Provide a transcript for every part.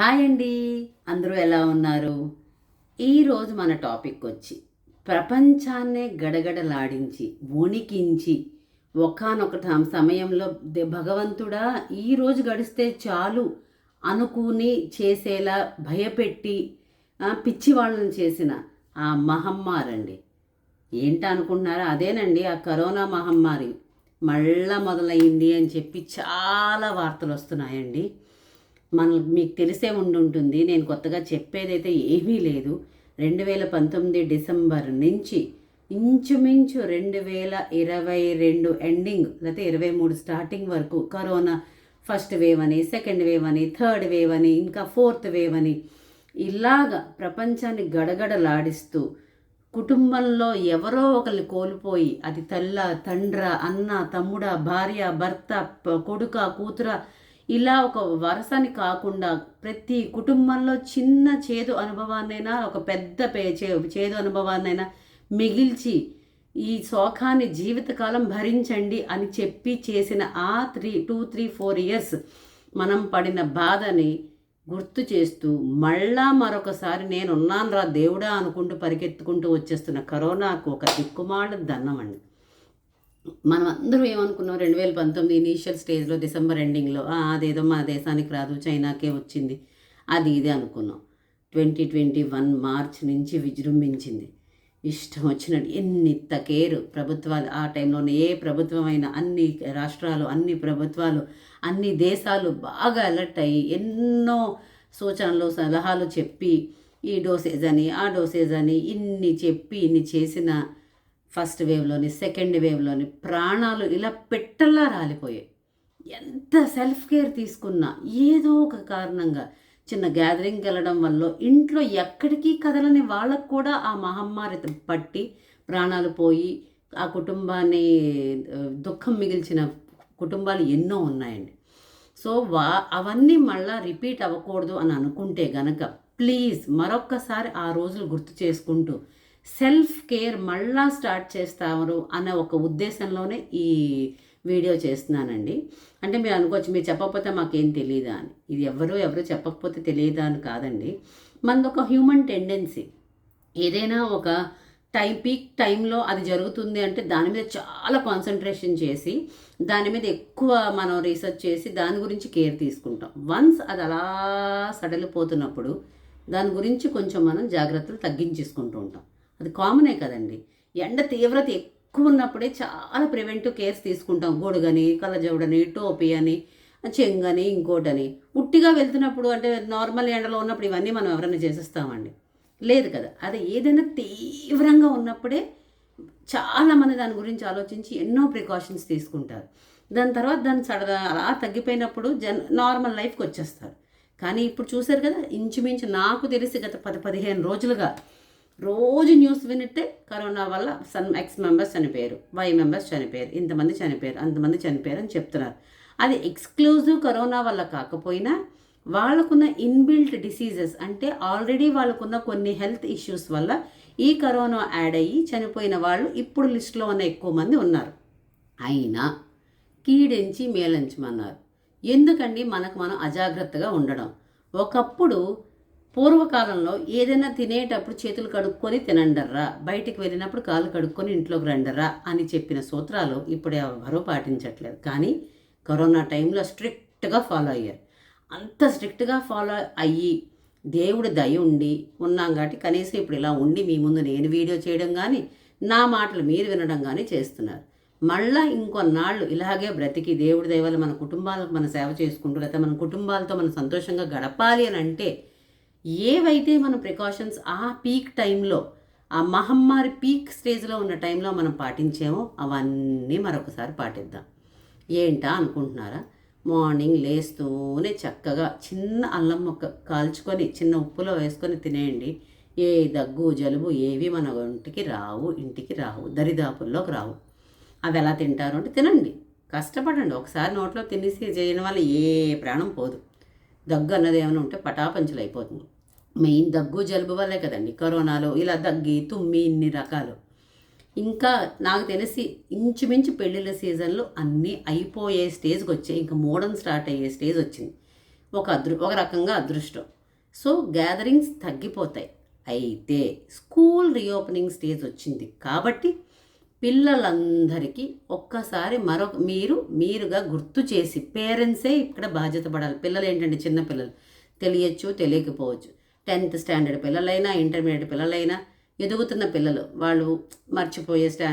Hi అండి. అందరూ ఎలా ఉన్నారు? ఈరోజు మన టాపిక్ వచ్చి ప్రపంచాన్నే గడగడలాడించి వణికించి ఒకనొక సమయంలో భగవంతుడా ఈరోజు గడిస్తే చాలు అనుకుని చేసేలా భయపెట్టి పిచ్చి వాళ్ళని చేసిన ఆ మహమ్మారండి. ఏంటి అనుకుంటున్నారా? అదేనండి ఆ కరోనా మహమ్మారి. మళ్ళా మొదలైంది అని చెప్పి చాలా వార్తలు వస్తున్నాయండి. మన మీకు తెలిసే ఉండుంటుంది. నేను కొత్తగా చెప్పేదైతే ఏమీ లేదు. రెండు వేల పంతొమ్మిది డిసెంబర్ నుంచి ఇంచుమించు రెండు వేల ఇరవై రెండు ఎండింగ్ లేకపోతే ఇరవై మూడు స్టార్టింగ్ వరకు కరోనా ఫస్ట్ వేవ్ అని సెకండ్ వేవ్ అని థర్డ్ వేవ్ అని ఇంకా ఫోర్త్ వేవ్ అని ఇలాగ ప్రపంచాన్ని గడగడలాడిస్తూ కుటుంబంలో ఎవరో ఒకరిని కోల్పోయి అది తల్ల తండ్ర అన్న తమ్ముడ భార్య భర్త కొడుక కూతుర ఇలా ఒక వరసని కాకుండా ప్రతి కుటుంబంలో చిన్న చేదు అనుభవాన్నైనా ఒక పెద్ద పే చే- చేదు అనుభవాన్నైనా మిగిల్చి ఈ శోకాన్ని జీవితకాలం భరించండి అని చెప్పి చేసిన ఆ three two three four years మనం పడిన బాధని గుర్తు చేస్తూ మళ్ళా మరొకసారి నేనున్నాను రా దేవుడా అనుకుంటూ పరిగెత్తుకుంటూ వచ్చేస్తున్న కరోనాకు ఒక దిక్కుమాల దన్నం అండి. మనం అందరూ ఏమనుకున్నాం రెండు వేల పంతొమ్మిది ఇనీషియల్ స్టేజ్లో డిసెంబర్ ఎండింగ్లో అదేదో మా దేశానికి రాదు చైనాకే వచ్చింది. అది ఇది అనుకున్నాం. ట్వంటీ ట్వంటీ వన్ మార్చ్ నుంచి విజృంభించింది. ఇష్టం వచ్చినట్టు ఎన్ని కేరు ప్రభుత్వాలు ఆ టైంలోనే ఏ ప్రభుత్వమైనా అన్ని రాష్ట్రాలు అన్ని ప్రభుత్వాలు అన్ని దేశాలు బాగా అలర్ట్ అయ్యి ఎన్నో సూచనలు సలహాలు చెప్పి ఈ డోసేజ్ అని ఆ డోసేజ్ అని ఇన్ని చెప్పి ఇన్ని చేసిన ఫస్ట్ వేవ్లోని సెకండ్ వేవ్లోని ప్రాణాలు ఇలా పెట్టల్లా రాలిపోయాయి. ఎంత సెల్ఫ్ కేర్ తీసుకున్నా ఏదో ఒక కారణంగా చిన్న గ్యాదరింగ్కి వెళ్ళడం వల్ల ఇంట్లో ఎక్కడికి కదలని వాళ్ళకు కూడా ఆ మహమ్మారి పట్టి ప్రాణాలు పోయి ఆ కుటుంబాన్ని దుఃఖం మిగిల్చిన కుటుంబాలు ఎన్నో ఉన్నాయండి. సో వా అవన్నీ మళ్ళా రిపీట్ అవ్వకూడదు అని అనుకుంటే గనక ప్లీజ్ మరొక్కసారి ఆ రోజులు గుర్తు చేసుకుంటూ సెల్ఫ్ కేర్ మళ్ళా స్టార్ట్ చేస్తారు అనే ఒక ఉద్దేశంలోనే ఈ వీడియో చేస్తున్నానండి. అంటే మీరు అనుకోవచ్చు మీరు చెప్పకపోతే మాకేం తెలియదా అని. ఇది ఎవరు ఎవరు చెప్పకపోతే తెలియదా అని కాదండి. మనది ఒక హ్యూమన్ టెండెన్సీ. ఏదైనా ఒక టైం పీక్ టైంలో అది జరుగుతుంది అంటే దాని మీద చాలా కాన్సన్ట్రేషన్ చేసి దాని మీద ఎక్కువ మనం రీసెర్చ్ చేసి దాని గురించి కేర్ తీసుకుంటాం. వన్స్ అది అలా సడలిపోతున్నప్పుడు దాని గురించి కొంచెం మనం జాగ్రత్తలు తగ్గించేసుకుంటూ ఉంటాం. అది కామనే కదండి. ఎండ తీవ్రత ఎక్కువ ఉన్నప్పుడే చాలా ప్రివెంటివ్ కేర్స్ తీసుకుంటాం. గొడుగని కలజవుడని టోపీ అని చెంగని ఇంకోటని. ఉట్టిగా వెళ్తున్నప్పుడు అంటే నార్మల్ ఎండలో ఉన్నప్పుడు ఇవన్నీ మనం ఎవరైనా చేసేస్తామండి. లేదు కదా. అది ఏదైనా తీవ్రంగా ఉన్నప్పుడే చాలామంది దాని గురించి ఆలోచించి ఎన్నో ప్రికాషన్స్ తీసుకుంటారు. దాని తర్వాత దాని సడదా అలా తగ్గిపోయినప్పుడు జన్ నార్మల్ లైఫ్కి వచ్చేస్తారు. కానీ ఇప్పుడు చూశారు కదా ఇంచుమించు నాకు తెలిసి గత పది పదిహేను రోజులుగా రోజు న్యూస్ వినితే కరోనా వల్ల సన్ ఎక్స్ మెంబర్స్ చనిపోయారు వై మెంబర్స్ చనిపోయారు ఇంతమంది చనిపోయారు అంతమంది చనిపోయారు అని చెప్తున్నారు. అది ఎక్స్క్లూజివ్ కరోనా వల్ల కాకపోయినా వాళ్ళకున్న ఇన్బిల్ట్ డిసీజెస్ అంటే ఆల్రెడీ వాళ్ళకున్న కొన్ని హెల్త్ ఇష్యూస్ వల్ల ఈ కరోనా యాడ్ అయ్యి చనిపోయిన వాళ్ళు ఇప్పుడు లిస్టులో ఉన్న ఎక్కువ మంది ఉన్నారు. అయినా కీడించి మేలంచమన్నారు. ఎందుకండి? మనకు మనం అజాగ్రత్తగా ఉండడం. ఒకప్పుడు పూర్వకాలంలో ఏదైనా తినేటప్పుడు చేతులు కడుక్కొని తినండర్రా. బయటికి వెళ్ళినప్పుడు కాళ్ళు కడుక్కొని ఇంట్లోకి రండర్రా అని చెప్పిన సూత్రాలు ఇప్పుడు ఎవరూ పాటించట్లేదు. కానీ కరోనా టైంలో స్ట్రిక్ట్గా ఫాలో అయ్యారు. అంత స్ట్రిక్ట్గా ఫాలో అయ్యి దేవుడి దయ ఉండి ఉన్నాం కాబట్టి కనీసం ఇప్పుడు ఇలా ఉండి మీ ముందు నేను వీడియో చేయడం కానీ నా మాటలు మీరు వినడం కానీ చేస్తున్నారు. మళ్ళా ఇంకొన్నాళ్ళు ఇలాగే బ్రతికి దేవుడి దైవాలు మన కుటుంబాలకు మన సేవ చేసుకుంటూ లేకపోతే మన కుటుంబాలతో మనం సంతోషంగా గడపాలి అని అంటే ఏవైతే మన ప్రికాషన్స్ ఆ పీక్ టైంలో ఆ మహమ్మారి పీక్ స్టేజ్లో ఉన్న టైంలో మనం పాటించామో అవన్నీ మరొకసారి పాటిద్దాం. ఏంటా అనుకుంటున్నారా? మార్నింగ్ లేస్తూనే చక్కగా చిన్న అల్లం ముక్క కాల్చుకొని చిన్న ఉప్పులో వేసుకొని తినేయండి. ఏ దగ్గు జలుబు ఏవి మన ఒంటికి రావు ఇంటికి రావు దరిదాపుల్లోకి రావు. అవి ఎలా తింటారు అంటే తినండి. కష్టపడండి. ఒకసారి నోట్లో తినేసి చేయడం వల్ల ఏ ప్రాణం పోదు. దగ్గు అన్నది ఏమైనా ఉంటే పటాపంచులు అయిపోతుంది. మెయిన్ దగ్గు జలుబు వల్లే కదండి కరోనాలో ఇలా దగ్గి తుమ్మి ఇన్ని రకాలు. ఇంకా నాకు తెలిసి ఇంచుమించు పెళ్ళిళ్ళ సీజన్లో అన్నీ అయిపోయే స్టేజ్కి వచ్చాయి. ఇంకా మోడర్న్ స్టార్ట్ అయ్యే స్టేజ్ వచ్చింది. ఒక అదృ ఒక రకంగా అదృష్టం. సో గ్యాదరింగ్స్ తగ్గిపోతాయి. అయితే స్కూల్ రీఓపెనింగ్ స్టేజ్ వచ్చింది. కాబట్టి పిల్లలందరికీ ఒక్కసారి మరొక మీరు మీరుగా గుర్తు చేసి పేరెంట్సే ఇక్కడ బాధ్యత పడాలి. పిల్లలు ఏంటంటే చిన్న పిల్లలు. తెలియచ్చు తెలియకపోవచ్చు. టెన్త్ స్టాండర్డ్ పిల్లలైనా ఇంటర్మీడియట్ పిల్లలైనా ఎదుగుతున్న పిల్లలు వాళ్ళు మర్చిపోయే స్టా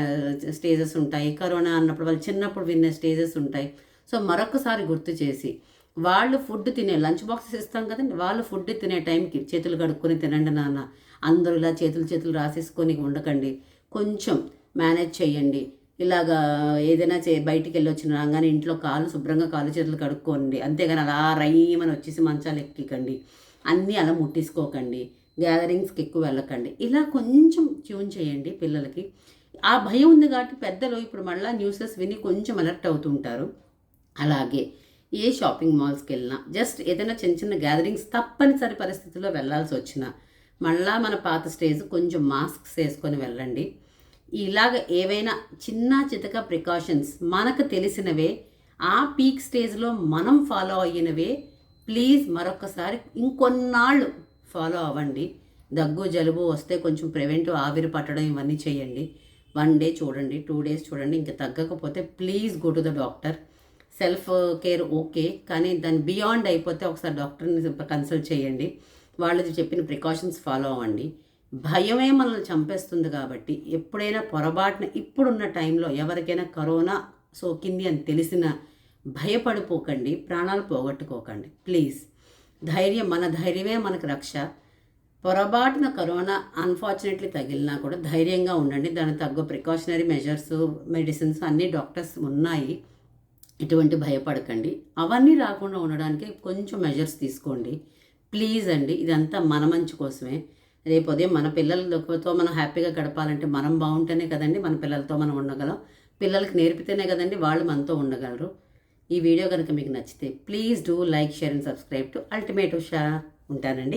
స్టేజెస్ ఉంటాయి. కరోనా అన్నప్పుడు వాళ్ళు చిన్నప్పుడు విన్న స్టేజెస్ ఉంటాయి. సో మరొకసారి గుర్తు చేసి వాళ్ళు ఫుడ్ తినే లంచ్ బాక్సెస్ ఇస్తాం కదండి? వాళ్ళు ఫుడ్ తినే టైంకి చేతులు కడుక్కొని తినండి నాన్న. అందరూ ఇలా చేతులు చేతులు రాసేసుకొని ఉండకండి. కొంచెం మేనేజ్ చేయండి ఇలాగా ఏదైనా చే బయటికి వెళ్ళి వచ్చిన రాగానే ఇంట్లో కాలు శుభ్రంగా కాలు చేతులు కడుక్కోండి. అంతేగాని అలా రైమని వచ్చేసి మంచాలు ఎక్కికండి. అన్నీ అలా ముట్టించుకోకండి గ్యాదరింగ్స్కి ఎక్కువ వెళ్ళకండి. ఇలా కొంచెం ట్యూన్ చేయండి పిల్లలకి. ఆ భయం ఉంది కాబట్టి పెద్దలు ఇప్పుడు మళ్ళీ న్యూసెస్ విని కొంచెం అలర్ట్ అవుతుంటారు. అలాగే ఏ షాపింగ్ మాల్స్కి వెళ్ళినా జస్ట్ ఏదైనా చిన్న చిన్న గ్యాదరింగ్స్ తప్పనిసరి పరిస్థితుల్లో వెళ్ళాల్సి వచ్చినా మళ్ళా మన పాత స్టేజ్ కొంచెం మాస్క్స్ వేసుకొని వెళ్ళండి. ఇలాగ ఏవైనా చిన్న చితక ప్రికాషన్స్ మనకు తెలిసినవే ఆ పీక్ స్టేజ్లో మనం ఫాలో అయినవే ప్లీజ్ మరొకసారి ఇంకొన్నాళ్ళు ఫాలో అవ్వండి. దగ్గు జలుబు వస్తే కొంచెం ప్రివెంటివ్ ఆవిరి పట్టడం ఇవన్నీ చేయండి. వన్ డే చూడండి టూ డేస్ చూడండి ఇంకా తగ్గకపోతే please go to the doctor self care okay కానీ దాని బియాండ్ అయిపోతే ఒకసారి డాక్టర్ని కన్సల్ట్ చేయండి. వాళ్ళు చెప్పిన ప్రికాషన్స్ ఫాలో అవ్వండి. భయమే మనల్ని చంపేస్తుంది కాబట్టి ఎప్పుడైనా పొరపాటున ఇప్పుడున్న టైంలో ఎవరికైనా కరోనా సోకింది అని తెలిసిన భయపడిపోకండి ప్రాణాలు పోగొట్టుకోకండి. ప్లీజ్. ధైర్యం మన ధైర్యమే మనకు రక్ష. పొరపాటున కరోనా అన్ఫార్చునేట్లీ తగిలినా కూడా ధైర్యంగా ఉండండి. దాని తగ్గ ప్రికాషనరీ మెజర్స్ మెడిసిన్స్ అన్నీ డాక్టర్స్ ఉన్నాయి. ఇటువంటి భయపడకండి. అవన్నీ రాకుండా ఉండడానికి కొంచెం మెజర్స్ తీసుకోండి. ప్లీజ్ అండి ఇదంతా మన మంచి కోసమే. రేపు ఉదయం మన పిల్లలతో మనం హ్యాపీగా గడపాలంటే మనం బాగుంటేనే కదండి మన పిల్లలతో మనం ఉండగలం. పిల్లలకి నేర్పితేనే కదండి వాళ్ళు మనతో ఉండగలరు. ఈ వీడియో కనుక మీకు నచ్చితే please do like share and subscribe to ultimate Usha ఉంటానండి.